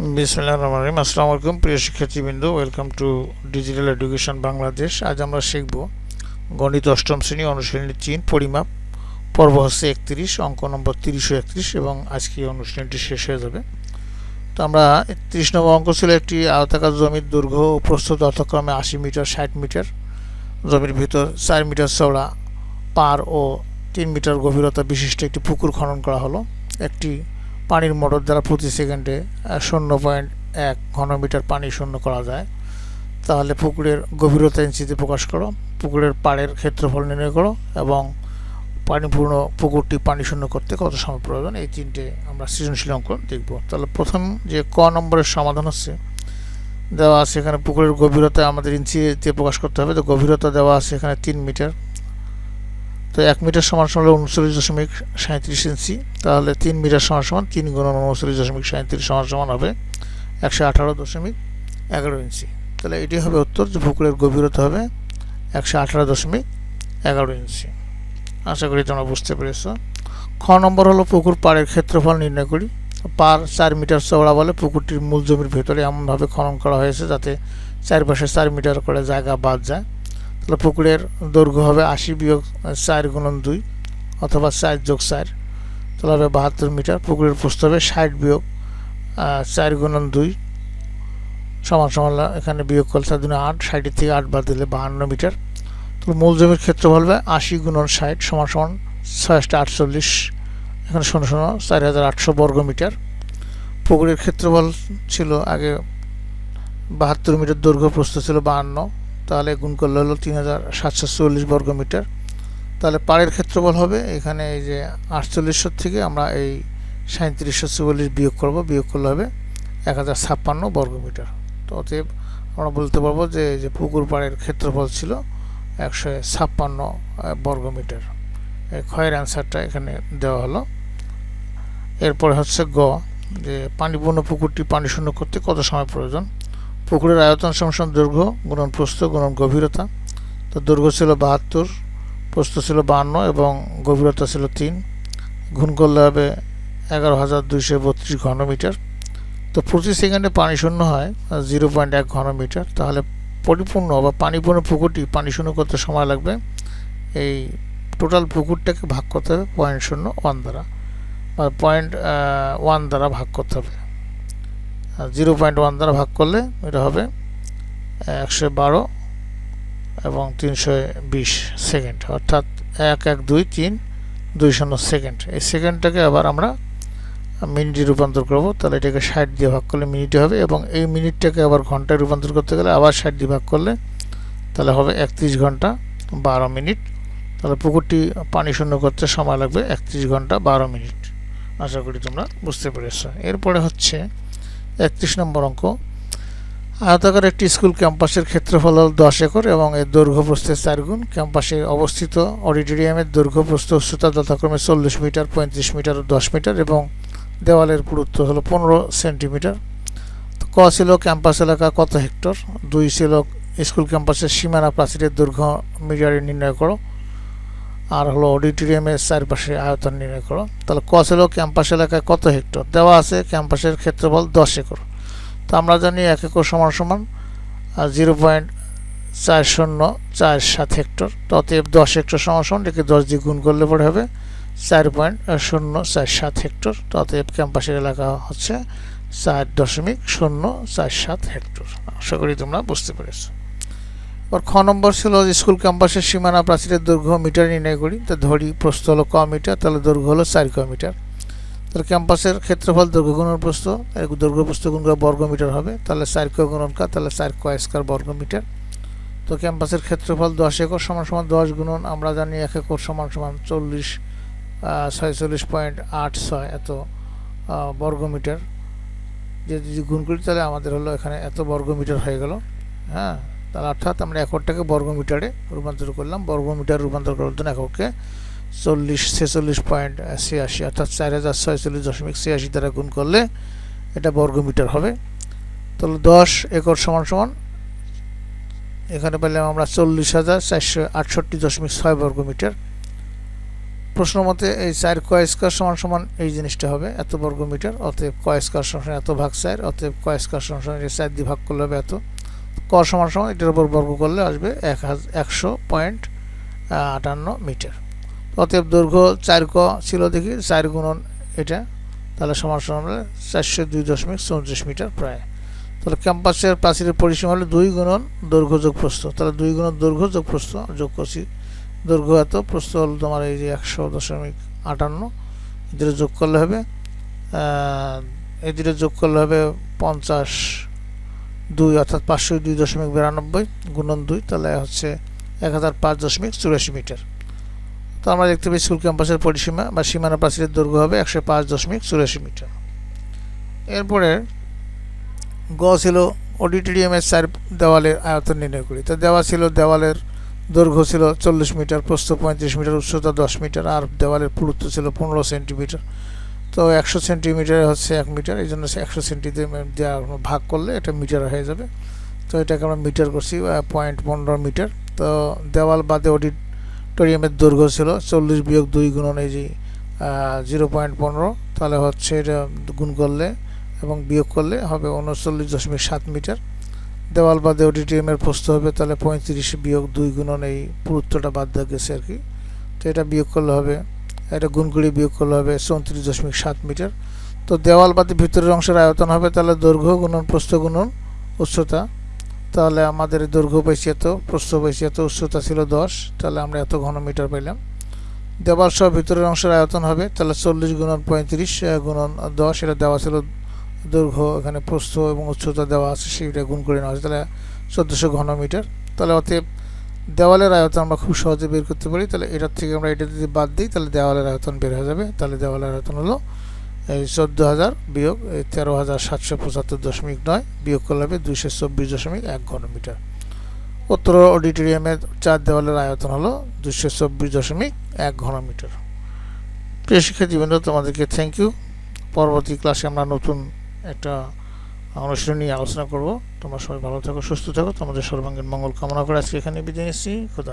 বিসমিল্লাহ রহমান রহিম। আলাইকুম, প্রিয় শিক্ষার্থীবৃন্দ। Welcome to digital education Bangladesh আজ আমরা শিখব গণিত অষ্টম শ্রেণি অনুশীলনী চীন পরিমাপ। পর্ব হচ্ছে একত্রিশ, অঙ্ক নম্বর তিরিশ ও একত্রিশ, এবং আজকে অনুশীলনটি শেষ হয়ে যাবে। তো আমরা তিরিশ নম্বর অঙ্ক ছিল একটি আয়তাকার জমির দৈর্ঘ্য ও প্রস্তুত যথাক্রমে আশি মিটার, ষাট মিটার। জমির ভিতর চার মিটার চওড়া, পার ও তিন মিটার গভীরতা বিশিষ্ট একটি পুকুর খনন করা হলো। একটি পানির মোটর দ্বারা প্রতি সেকেন্ডে শূন্য পয়েন্ট এক ঘনমিটার পানি শূন্য করা যায়। তাহলে পুকুরের গভীরতা ইঞ্চিতে প্রকাশ করো, পুকুরের পাড়ের ক্ষেত্রফল নির্ণয় করো এবং পানিপূর্ণ পুকুরটি পানি শূন্য করতে কত সময় প্রয়োজন? এই তিনটে আমরা সৃজনশীল অঙ্ক দেখব। তাহলে প্রথম যে ক নম্বরের সমাধান হচ্ছে, দেওয়া আছে এখানে পুকুরের গভীরতা আমাদের ইঞ্চিতে প্রকাশ করতে হবে। তো গভীরতা দেওয়া আছে এখানে তিন মিটার। তো এক মিটার সমান সমান উনচল্লিশ দশমিক সাঁত্রিশ ইঞ্চি, তাহলে তিন মিটার সমান সমান তিন গুণ উনচল্লিশ দশমিক সাঁত্রিশ সমান সমান হবে একশো আঠারো দশমিক এগারো ইঞ্চি। তাহলে এটি হবে উত্তর, যে পুকুরের গভীরতা হবে একশো আঠারো দশমিক এগারো ইঞ্চি। আশা করি তোমরা বুঝতে পেরেছ। খ নম্বর হলো পুকুর পাড়ের ক্ষেত্রফল নির্ণয় করি। পার চার মিটার চওড়া বলে পুকুরটির মূল জমির ভেতরে এমনভাবে খনন করা হয়েছে যাতে চারপাশে চার মিটার করে জায়গা বাদ যায়। তাহলে পুকুরের দৈর্ঘ্য হবে আশি বিয়োগ চার গুণন দুই অথবা চার যোগ চার, তাহলে হবে বাহাত্তর মিটার। পুকুরের প্রস্থ হবে ষাট বিয়োগ চার গুণন দুই সমান সমান এখানে বিয়োগ করলে তার জন্য আট, ষাটের থেকে আট বাদ দিলে বাহান্ন মিটার। তাহলে মূল জমির ক্ষেত্রফল হবে আশি গুণন ষাট সমান সমান ছয়শটা আটচল্লিশ। এখানে শূন্য শোনো, চার হাজার আটশো বর্গ মিটার। পুকুরের ক্ষেত্রফল ছিল আগে বাহাত্তর মিটার দৈর্ঘ্য প্রস্থ ছিল বাহান্ন তাহলে গুণ করলে হলো তিন হাজার সাতশো চল্লিশ বর্গ মিটার। তাহলে পাড়ের ক্ষেত্রফল হবে, এখানে এই যে আটচল্লিশশো থেকে আমরা এই সাঁত্রিশশো চুয়াল্লিশ বিয়োগ করব, বিয়োগ করলে হবে এক হাজার ছাপ্পান্ন বর্গ মিটার। তো অতএব আমরা বলতে পারব যে যে পুকুর পাড়ের ক্ষেত্রফল ছিল একশো ছাপ্পান্ন বর্গ মিটার। এই ক্ষয়ের অ্যান্সারটা এখানে দেওয়া হলো। এরপরে হচ্ছে গ, যে পানিপূর্ণ পুকুরটি পানি শূন্য করতে কত সময় প্রয়োজন? পুকুরের আয়তন সমসন দৈর্ঘ্য, গুণন প্রস্থ, গুণন গভীরতা। তো দৈর্ঘ্য ছিল বাহাত্তর, প্রস্থ ছিল বাহান্ন এবং গভীরতা ছিল তিন। গুণ করলে হবে এগারো হাজার দুইশো বত্রিশ ঘনমিটার। তো প্রতি সেকেন্ডে পানি শূন্য হয়, জিরো পয়েন্ট এক ঘনমিটার। তাহলে পরিপূর্ণ বা পানিপূর্ণ পুকুরটি পানি শূন্য করতে সময় লাগবে। এই টোটাল পুকুরটাকে ভাগ করতে হবে পয়েন্ট শূন্য ওয়ান দ্বারা বা পয়েন্ট ওয়ান দ্বারা ভাগ করতে হবে। জিরো পয়েন্ট ওয়ান দ্বারা ভাগ করলে এটা হবে একশো বারো এবং তিনশো বিশ সেকেন্ড। অর্থাৎ এক এক, দুই, তিন, দুই শূন্য সেকেন্ড। এই সেকেন্ডটাকে আবার আমরা মিনিটে রূপান্তর করব। তাহলে এটাকে ষাট দিয়ে ভাগ করলে মিনিটে হবে এবং এই মিনিটটাকে আবার ঘন্টায় রূপান্তর করতে গেলে আবার ষাট দিয়ে ভাগ করলে তাহলে হবে একত্রিশ ঘণ্টা বারো মিনিট। তাহলে পুকুরটি পানি শূন্য করতে সময় লাগবে একত্রিশ ঘণ্টা বারো মিনিট। আশা করি তোমরা বুঝতে পেরেছ। এরপরে হচ্ছে একত্রিশ নম্বর অঙ্ক। আয়তাকার একটি স্কুল ক্যাম্পাসের ক্ষেত্রফল হল দশ একর এবং এর দৈর্ঘ্য প্রস্থের চার গুণ। ক্যাম্পাসে অবস্থিত অডিটোরিয়ামের দৈর্ঘ্য প্রস্থ উচ্চতা যথাক্রমে চল্লিশ মিটার, পঁয়ত্রিশ মিটার ও দশ মিটার এবং দেওয়ালের পুরুত্ব হলো পনেরো সেন্টিমিটার। ক ছিল ক্যাম্পাস এলাকা কত হেক্টর? দুই ছিল স্কুল ক্যাম্পাসের সীমানা প্রাচীরের দৈর্ঘ্য মিটারে নির্ণয় করো। আর হলো অডিটোরিয়ামের চারপাশে আয়তন নির্ণয় করো। তাহলে ক ছিল ক্যাম্পাস এলাকায় কত হেক্টর? দেওয়া আছে ক্যাম্পাসের ক্ষেত্রফল দশ একর। তো আমরা জানি এক একর সমান সমান জিরো পয়েন্ট চার শূন্য চার সাত হেক্টর। অতএব দশ হেক্টর সমান সমান, একে দশ দিয়ে গুণ করলে পরে হবে চার পয়েন্ট শূন্য চার সাত হেক্টর। অতএব ক্যাম্পাসের এলাকা হচ্ছে চার দশমিক শূন্য চার সাত হেক্টর। আশা করি তোমরা বুঝতে পেরেছ। এবার খ নম্বর ছিল স্কুল ক্যাম্পাসের সীমানা প্রাচীরের দৈর্ঘ্য মিটার নির্ণয় করি। তো ধরি প্রস্থ হলো ক মিটার, তাহলে দৈর্ঘ্য হলো চার ক মিটার। তাহলে ক্যাম্পাসের ক্ষেত্রফল দৈর্ঘ্য গুণন প্রস্থ দৈর্ঘ্য প্রস্থ গুণ করে বর্গ মিটার হবে, তাহলে চার ক গুণন কা, তাহলে চার ক স্কোয়ার বর্গ মিটার। তো ক্যাম্পাসের ক্ষেত্রফল দশ একর সমান সমান দশ গুণন, আমরা জানি এক একর সমান সমান চল্লিশ ছয়চল্লিশ পয়েন্ট আট ছয় এত বর্গ মিটার। যদি গুণ করি তাহলে আমাদের হলো এখানে এত বর্গ মিটার হয়ে গেল হ্যাঁ? তাহলে অর্থাৎ আমরা একরটাকে বর্গ মিটারে রূপান্তর করলাম। বর্গ মিটার রূপান্তর করার জন্য এককে চল্লিশ, ছেচল্লিশ পয়েন্ট ছিয়াশি অর্থাৎ চার হাজার ছয়চল্লিশ দশমিক ছিয়াশি দ্বারা গুণ করলে এটা বর্গ মিটার হবে। তাহলে দশ একর সমান সমান, এখানে পেলাম আমরা চল্লিশ হাজার চারশো আটষট্টি দশমিক ছয় বর্গ মিটার প্রশ্ন মতে এই চার কয় স্কোয়ার সমান সমান এই জিনিসটা হবে, এত বর্গ মিটার অতএব কয় স্কোয়ার সমান এত ভাগ চার, অতএব কয় স্কোয়ার সমান সমান চার দিয়ে ভাগ করলে হবে এত। ক সমান সমান এটার উপর বর্গ করলে আসবে এক একশো পয়েন্ট আটান্ন মিটার। অতএব দৈর্ঘ্য চার ক ছিল দেখি, চার গুণন এটা, তাহলে সমান সমান হলে চারশো দুই দশমিক চৌত্রিশ মিটার প্রায়। তাহলে ক্যাম্পাসের প্রাচীরের পরিসীমা হলো দুই গুণন দৈর্ঘ্য যোগ প্রস্থ। তাহলে দুই গুণন দৈর্ঘ্য যোগ প্রস্থ, যোগ করছি। দৈর্ঘ্য এত, প্রস্থ হলো তোমার এই যে একশো দশমিক আটান্ন। এদের যোগ করলে হবে এদের যোগ করলে হবে পঞ্চাশ দুই অর্থাৎ পাঁচশো দুই দশমিক বিরানব্বই গুণন দুই, তাহলে হচ্ছে এক হাজার পাঁচ দশমিক চুরাশি মিটার। তো আমরা দেখতে পাই স্কুল ক্যাম্পাসের পরিসীমা বা সীমানা প্রাচীরের দৈর্ঘ্য হবে একশো পাঁচ দশমিক চুরাশি মিটার। এরপরে গ ছিল অডিটোরিয়ামের চার দেওয়ালের আয়তন নির্ণয় করি। তো দেওয়া ছিল দেওয়ালের দৈর্ঘ্য ছিল চল্লিশ মিটার, প্রস্থ পঁয়ত্রিশ মিটার, উচ্চতা দশ মিটার, আর দেওয়ালের পুরুত্ব ছিল পনেরো সেন্টিমিটার। তো একশো সেন্টিমিটার হচ্ছে এক মিটার, এই জন্য একশো সেন্টিতে দেওয়া ভাগ করলে এটা মিটার হয়ে যাবে। তো এটাকে আমরা মিটার করছি পয়েন্ট পনেরো মিটার। তো দেওয়াল বাদে অডিটোরিয়ামের দৈর্ঘ্য ছিল চল্লিশ বিয়োগ দুই গুণন এই যে জিরো পয়েন্ট পনেরো, তাহলে হচ্ছে এটা গুণ করলে এবং বিয়োগ করলে হবে উনচল্লিশ দশমিক সাত মিটার। দেওয়াল বাদে অডিটোরিয়ামের প্রস্থ হবে তাহলে পঁয়ত্রিশ বিয়োগ দুই গুণন এই পুরুত্বটা বাদ দেওয়া গেছে আর কি। তো এটা বিয়োগ করলে হবে এটা গুণ করে বিয়োগ করলে হবে চৌত্রিশ দশমিক সাত মিটার। তো দেওয়াল বাদে ভিতরের অংশের আয়তন হবে তাহলে দৈর্ঘ্য গুণন, প্রস্থ গুণন, উচ্চতা। তাহলে আমাদের দৈর্ঘ্য পাইছি এত, প্রস্থ পাইছি এত, উচ্চতা ছিল দশ, তাহলে আমরা এত ঘন মিটার পাইলাম। দেওয়াল সহ ভিতরের অংশের আয়তন হবে তাহলে চল্লিশ গুণন পঁয়ত্রিশ গুণন দশ, এটা দেওয়া ছিল দৈর্ঘ্য, এখানে প্রস্থ এবং উচ্চতা দেওয়া আছে, সেইটা গুণ করে নেওয়া আছে, তাহলে চোদ্দোশো ঘন মিটার। তাহলে অতএব দেওয়ালের আয়তন আমরা খুব সহজে বের করতে পারি, তাহলে এটার থেকে আমরা এটা যদি বাদ দিই, তাহলে দেওয়ালের আয়তন বের হয়ে যাবে। তাহলে দেওয়ালের আয়তন হলো, এই চোদ্দ হাজার বিয়োগ, এই তেরো হাজার সাতশো পঁচাত্তর দশমিক নয় বিয়োগ করলে হবে দুইশো চব্বিশ দশমিক এক ঘন মিটার উত্তর অডিটোরিয়ামের চার দেওয়ালের আয়তন হলো দুশো চব্বিশ দশমিক এক ঘন মিটার প্রিয় শিক্ষার্থীবৃন্দ তোমাদেরকে থ্যাংক ইউ পরবর্তী ক্লাসে আমরা নতুন একটা অনুষ্ঠান নিয়ে আলোচনা করব। তোমরা সবাই ভালো থাকো, সুস্থ থাকো। তোমাদের সর্বাঙ্গীন মঙ্গল কামনা করে আজকে এখানে বিদায় নিচ্ছি। খোদা